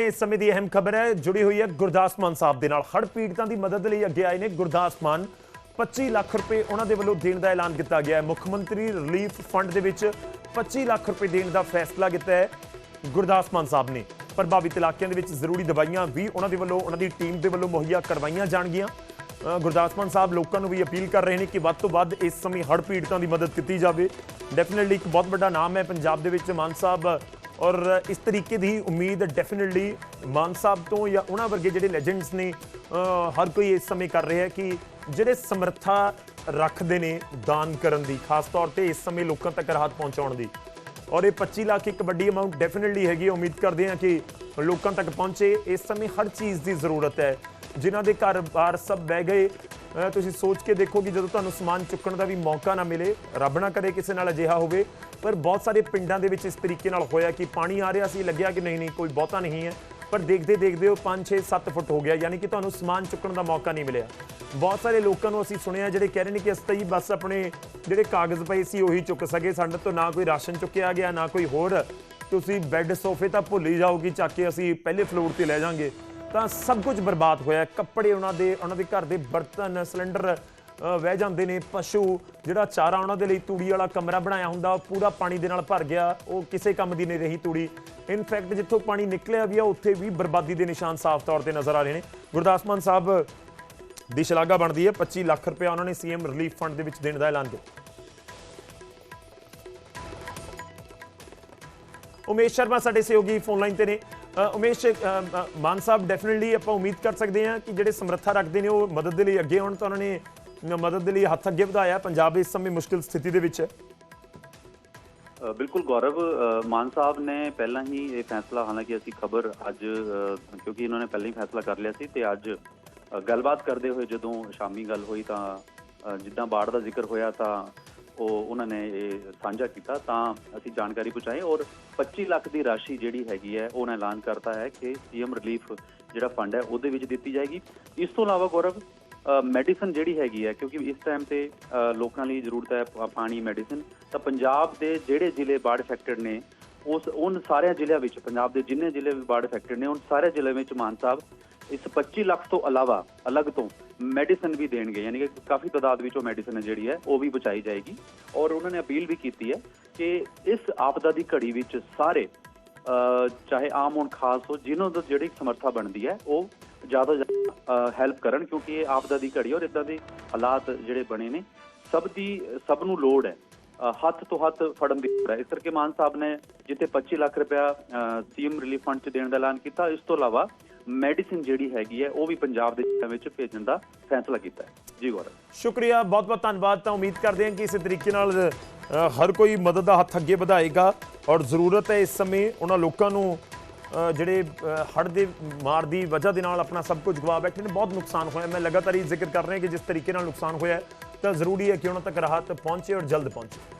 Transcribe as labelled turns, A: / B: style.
A: ਇਸ ਸਮੇਂ ਦੀ ਅਹਿਮ ਖਬਰ ਹੈ, ਜੁੜੀ ਹੋਈ ਹੈ ਗੁਰਦਾਸ ਮਾਨ ਸਾਹਿਬ ਦੇ ਨਾਲ। ਹੜ੍ਹ ਪੀੜਤਾਂ ਦੀ ਮਦਦ ਲਈ ਅੱਗੇ ਆਏ ਨੇ ਗੁਰਦਾਸ ਮਾਨ। 25 ਲੱਖ ਰੁਪਏ ਉਹਨਾਂ ਦੇ ਵੱਲੋਂ ਦੇਣ ਦਾ ਐਲਾਨ ਕੀਤਾ ਗਿਆ ਹੈ। ਮੁੱਖ ਮੰਤਰੀ ਰਿਲੀਫ ਫੰਡ ਦੇ ਵਿੱਚ 25 ਲੱਖ ਰੁਪਏ ਦੇਣ ਦਾ ਫੈਸਲਾ ਕੀਤਾ ਹੈ ਗੁਰਦਾਸ ਮਾਨ ਸਾਹਿਬ ਨੇ। ਪ੍ਰਭਾਵਿਤ ਇਲਾਕਿਆਂ ਦੇ ਵਿੱਚ ਜ਼ਰੂਰੀ ਦਵਾਈਆਂ ਵੀ ਉਹਨਾਂ ਦੇ ਵੱਲੋਂ, ਉਹਨਾਂ ਦੀ ਟੀਮ ਦੇ ਵੱਲੋਂ ਮੁਹੱਈਆ ਕਰਵਾਈਆਂ ਜਾਣਗੀਆਂ। ਗੁਰਦਾਸ ਮਾਨ ਸਾਹਿਬ ਲੋਕਾਂ ਨੂੰ ਵੀ ਅਪੀਲ ਕਰ ਰਹੇ ਨੇ ਕਿ ਵੱਧ ਤੋਂ ਵੱਧ ਇਸ ਸਮੇਂ ਹੜ੍ਹ ਪੀੜਤਾਂ ਦੀ ਮਦਦ ਕੀਤੀ ਜਾਵੇ। ਡੈਫੀਨਿਟਲੀ ਇੱਕ ਬਹੁਤ ਵੱਡਾ ਨਾਮ ਹੈ ਪੰਜਾਬ ਦੇ ਵਿੱਚ ਮਾਨ ਸਾਹਿਬ। ਔਰ ਇਸ ਤਰੀਕੇ ਦੀ ਉਮੀਦ ਡੈਫੀਨਿਟਲੀ ਮਾਨ ਸਾਹਿਬ ਤੋਂ ਜਾਂ ਉਹਨਾਂ ਵਰਗੇ ਜਿਹੜੇ ਲੈਜੈਂਡਸ ਨੇ ਹਰ ਕੋਈ ਇਸ ਸਮੇਂ ਕਰ ਰਿਹਾ ਹੈ ਕਿ ਜਿਹੜੇ ਸਮਰੱਥਾ ਰੱਖਦੇ ਨੇ ਦਾਨ ਕਰਨ ਦੀ, ਖਾਸ ਤੌਰ ਤੇ ਇਸ ਸਮੇਂ ਲੋਕਾਂ ਤੱਕ ਰਾਹਤ ਪਹੁੰਚਾਉਣ ਦੀ। ਔਰ ਇਹ 25 ਲੱਖ ਇੱਕ ਵੱਡੀ ਅਮਾਉਂਟ ਡੈਫੀਨਿਟਲੀ ਹੈਗੀ ਹੈ। ਉਮੀਦ ਕਰਦੇ ਹਾਂ ਕਿ ਲੋਕਾਂ ਤੱਕ ਪਹੁੰਚੇ। ਇਸ ਸਮੇਂ ਹਰ ਚੀਜ਼ ਦੀ ਜ਼ਰੂਰਤ ਹੈ। ਜਿਨ੍ਹਾਂ ਦੇ ਘਰ-ਬਾਰ ਸਭ ਬਹਿ ਗਏ ਤੁਸੀਂ ਸੋਚ ਕੇ ਦੇਖੋ ਕਿ ਜਦੋਂ ਤੁਹਾਨੂੰ ਸਮਾਨ ਚੁੱਕਣ ਦਾ ਵੀ ਮੌਕਾ ਨਾ ਮਿਲੇ, ਰੱਬ ਨਾ ਕਰੇ ਕਿਸੇ ਨਾਲ ਅਜਿਹਾ ਹੋਵੇ, ਪਰ ਬਹੁਤ ਸਾਰੇ ਪਿੰਡਾਂ ਦੇ ਵਿੱਚ ਇਸ ਤਰੀਕੇ ਨਾਲ ਹੋਇਆ ਕਿ ਪਾਣੀ ਆ ਰਿਹਾ ਸੀ, ਲੱਗਿਆ ਕਿ ਨਹੀਂ ਨਹੀਂ, ਕੋਈ ਬਹੁਤਾ ਨਹੀਂ ਹੈ। ਪਰ ਦੇਖਦੇ ਦੇਖਦੇ ਉਹ 5 6 7 ਫੁੱਟ ਹੋ ਗਿਆ, ਯਾਨੀ ਕਿ ਤੁਹਾਨੂੰ ਸਮਾਨ ਚੁੱਕਣ ਦਾ ਮੌਕਾ ਨਹੀਂ ਮਿਲਿਆ। ਬਹੁਤ ਸਾਰੇ ਲੋਕਾਂ ਨੂੰ ਅਸੀਂ ਸੁਣਿਆ ਜਿਹੜੇ ਕਹਿ ਰਹੇ ਨੇ ਕਿ ਅਸੀਂ ਤਾਂ ਜੀ ਬਸ ਆਪਣੇ ਜਿਹੜੇ ਕਾਗਜ਼ ਪਏ ਸੀ ਉਹੀ ਚੁੱਕ ਸਕੇ, ਸਾਡੇ ਤੋਂ ਨਾ ਕੋਈ ਰਾਸ਼ਨ ਚੁੱਕਿਆ ਗਿਆ, ਨਾ ਕੋਈ ਹੋਰ। ਤੁਸੀਂ ਬੈੱਡ, ਸੋਫੇ ਤਾਂ ਭੁੱਲ ਹੀ ਜਾਓ ਚੱਕ ਕੇ ਅਸੀਂ ਪਹਿਲੇ ਫਲੋਰ ਤੇ ਲੈ ਜਾਾਂਗੇ। ਤਾਂ ਸਭ ਕੁਝ ਬਰਬਾਦ ਹੋਇਆ ਕੱਪੜੇ ਉਹਨਾਂ ਦੇ ਉਹਨਾਂ ਦੇ ਘਰ ਦੇ ਬਰਤਨ, ਸਿਲੰਡਰ ਵਹਿ ਜਾਂਦੇ ਨੇ ਪਸ਼ੂ, ਜਿਹੜਾ ਚਾਰਾ ਉਹਨਾਂ ਦੇ ਲਈ ਤੂੜੀ ਵਾਲਾ ਕਮਰਾ ਬਣਾਇਆ ਹੁੰਦਾ, ਉਹ ਪੂਰਾ ਪਾਣੀ ਦੇ ਨਾਲ ਭਰ ਗਿਆ, ਉਹ ਕਿਸੇ ਕੰਮ ਦੀ ਨਹੀਂ ਰਹੀ ਤੂੜੀ। ਇਨਫੈਕਟ ਜਿੱਥੋਂ ਪਾਣੀ ਨਿਕਲਿਆ ਵੀ ਆ, ਉੱਥੇ ਵੀ ਬਰਬਾਦੀ ਦੇ ਨਿਸ਼ਾਨ ਸਾਫ਼ ਤੌਰ ਤੇ ਨਜ਼ਰ ਆ ਰਹੇ ਨੇ। ਗੁਰਦਾਸ ਮਾਨ ਸਾਹਿਬ, ਦੀ ਸ਼ਲਾਘਾ ਬਣਦੀ ਹੈ। 25 ਲੱਖ ਰੁਪਏ ਉਹਨਾਂ ਨੇ ਸੀਐਮ ਰਿਲੀਫ ਫੰਡ ਦੇ ਵਿੱਚ ਦੇਣ ਦਾ ਐਲਾਨ ਕੀਤਾ। ਉਮੇਸ਼ ਸ਼ਰਮਾ ਸਾਡੇ ਸਹਿਯੋਗੀ ਫੋਨ ਲਾਈਨ ਤੇ ਨੇ। ਉਮੇਸ਼ ਮਾਨ ਸਾਹਿਬ ਡੈਫੀਨਿਟਲੀ ਆਪਾਂ ਉਮੀਦ ਕਰ ਸਕਦੇ ਹਾਂ ਕਿ ਜਿਹੜੇ ਸਮਰੱਥਾ ਰੱਖਦੇ ਨੇ, ਉਹ ਮਦਦ ਦੇ ਲਈ ਅੱਗੇ ਆਉਣ ਤਾਂ ਉਹਨਾਂ ਨੇ ਮਦਦ ਦੇ ਲਈ ਹੱਥ ਅੱਗੇ ਵਧਾਇਆ। ਪੰਜਾਬ ਇਸ ਸਮੇਂ ਮੁਸ਼ਕਿਲ ਸਥਿਤੀ ਦੇ ਵਿੱਚ ਹੈ।
B: ਬਿਲਕੁਲ ਗੌਰਵ ਮਾਨ ਸਾਹਿਬ ਨੇ ਪਹਿਲਾਂ ਹੀ ਇਹ ਫੈਸਲਾ, ਹਾਲਾਂਕਿ ਅਸੀਂ ਖਬਰ ਅੱਜ ਕਿਉਂਕਿ ਇਹਨਾਂ ਨੇ ਪਹਿਲਾਂ ਹੀ ਫੈਸਲਾ ਕਰ ਲਿਆ ਸੀ ਤੇ ਅੱਜ ਗੱਲਬਾਤ ਕਰਦੇ ਹੋਏ ਜਦੋਂ ਸ਼ਾਮੀ ਗੱਲ ਹੋਈ ਤਾਂ ਜਿੱਦਾਂ ਬਾੜ ਦਾ ਜ਼ਿਕਰ ਹੋਇਆ ਤਾਂ ਉਹ ਉਹਨਾਂ ਨੇ, ਇਹ, ਸਾਂਝਾ ਕੀਤਾ, ਤਾਂ ਅਸੀਂ ਜਾਣਕਾਰੀ ਪਹੁੰਚਾਈ ਔਰ 25 ਲੱਖ ਦੀ ਰਾਸ਼ੀ ਜਿਹੜੀ ਹੈਗੀ ਹੈ ਉਹਨਾਂ ਐਲਾਨ ਕਰਤਾ ਹੈ ਕਿ ਸੀਐਮ ਰਿਲੀਫ ਜਿਹੜਾ ਫੰਡ ਹੈ, ਉਹਦੇ ਵਿੱਚ ਦਿੱਤੀ ਜਾਏਗੀ। ਇਸ ਤੋਂ ਇਲਾਵਾ ਗੌਰਵ ਮੈਡੀਸਨ ਜਿਹੜੀ ਹੈਗੀ ਹੈ, ਕਿਉਂਕਿ ਇਸ ਟਾਈਮ ਤੇ ਲੋਕਾਂ ਲਈ ਜ਼ਰੂਰਤ ਹੈ ਪਾਣੀ, ਮੈਡੀਸਨ, ਤਾਂ ਪੰਜਾਬ ਦੇ ਜਿਹੜੇ ਜ਼ਿਲ੍ਹੇ ਬਾੜ ਅਫੈਕਟਡ ਨੇ ਉਸ ਉਹਨਾਂ ਸਾਰਿਆਂ ਜ਼ਿਲ੍ਹਿਆਂ ਵਿੱਚ, ਪੰਜਾਬ ਦੇ ਜਿੰਨੇ ਜ਼ਿਲ੍ਹੇ ਵੀ ਬਾੜ ਅਫੈਕਟਡ ਨੇ ਉਹਨਾਂ ਸਾਰੇ ਜ਼ਿਲ੍ਹਿਆਂ ਵਿੱਚ ਮਾਨ ਸਾਹਿਬ, ਇਸ 25 ਲੱਖ ਤੋਂ ਇਲਾਵਾ ਅਲੱਗ ਤੋਂ ਮੈਡੀਸਨ ਵੀ ਦੇਣਗੇ, ਯਾਨੀ ਕਿ ਕਾਫੀ ਤਾਦਾਦ ਵਿੱਚ ਉਹ ਮੈਡੀਸਨ ਜਿਹੜੀ ਹੈ, ਉਹ ਵੀ ਬਚਾਈ ਜਾਏਗੀ। ਔਰ ਉਹਨਾਂ ਨੇ ਅਪੀਲ ਵੀ ਕੀਤੀ ਹੈ ਕਿ ਇਸ ਆਪਦਾ ਦੀ ਘੜੀ ਵਿੱਚ ਸਾਰੇ ਚਾਹੇ ਆਮ ਹੋਣ, ਖਾਸ ਹੋ ਜਿਨ੍ਹਾਂ ਦਾ ਜਿਹੜੀ ਸਮਰੱਥਾ ਬਣਦੀ ਹੈ, ਉਹ ਜ਼ਿਆਦਾ ਜ਼ਿਆਦਾ ਹੈਲਪ ਕਰਨ, ਕਿਉਂਕਿ ਇਹ ਆਪਦਾ ਦੀ ਘੜੀ ਔਰ ਇਦਾਂ ਦੇ ਹਾਲਾਤ ਜਿਹੜੇ ਬਣੇ ਨੇ, ਸਭ ਦੀ, ਸਭ ਨੂੰ ਲੋੜ ਹੈ। ਹੱਥ ਤੋਂ ਹੱਥ ਫੜਨ ਦੀ ਲੋੜ ਹੈ। ਇਸ ਕਰਕੇ ਮਾਨ ਸਾਹਿਬ ਨੇ ਜਿੱਥੇ 25 ਲੱਖ ਰੁਪਇਆ ਸੀਐਮ ਰਿਲੀਫ ਫੰਡ 'ਚ ਦੇਣ ਦਾ ਐਲਾਨ ਕੀਤਾ, ਇਸ ਤੋਂ ਇਲਾਵਾ ਮੈਡੀਸਿਨ ਜਿਹੜੀ ਹੈਗੀ ਹੈ, ਉਹ ਵੀ ਪੰਜਾਬ ਦੇ ਜ਼ਿਲ੍ਹਿਆਂ ਵਿੱਚ ਭੇਜਣ ਦਾ ਫੈਸਲਾ ਕੀਤਾ ਹੈ। ਜੀ ਗੌਰਵ।
A: ਸ਼ੁਕਰੀਆ ਬਹੁਤ ਬਹੁਤ ਧੰਨਵਾਦ। ਤਾਂ ਉਮੀਦ ਕਰਦੇ ਹਾਂ ਕਿ ਇਸੇ ਤਰੀਕੇ ਨਾਲ ਹਰ ਕੋਈ ਮਦਦ ਦਾ ਹੱਥ ਅੱਗੇ ਵਧਾਏਗਾ ਔਰ ਜ਼ਰੂਰਤ ਹੈ ਇਸ ਸਮੇਂ ਉਹਨਾਂ ਲੋਕਾਂ ਨੂੰ ਜਿਹੜੇ ਹੜ ਦੇ ਮਾਰ ਦੀ ਵਜ੍ਹਾ ਦੇ ਨਾਲ ਆਪਣਾ ਸਭ ਕੁਝ ਗਵਾ ਬੈਠੇ ਨੇ। ਬਹੁਤ ਨੁਕਸਾਨ ਹੋਇਆ। ਮੈਂ ਲਗਾਤਾਰ ਇਹ ਜ਼ਿਕਰ ਕਰ ਰਿਹਾ ਕਿ ਜਿਸ ਤਰੀਕੇ ਨਾਲ ਨੁਕਸਾਨ ਹੋਇਆ ਤਾਂ ਜ਼ਰੂਰੀ ਹੈ ਕਿ ਉਹਨਾਂ ਤੱਕ ਰਾਹਤ ਪਹੁੰਚੇ ਔਰ ਜਲਦ ਪਹੁੰਚੇ।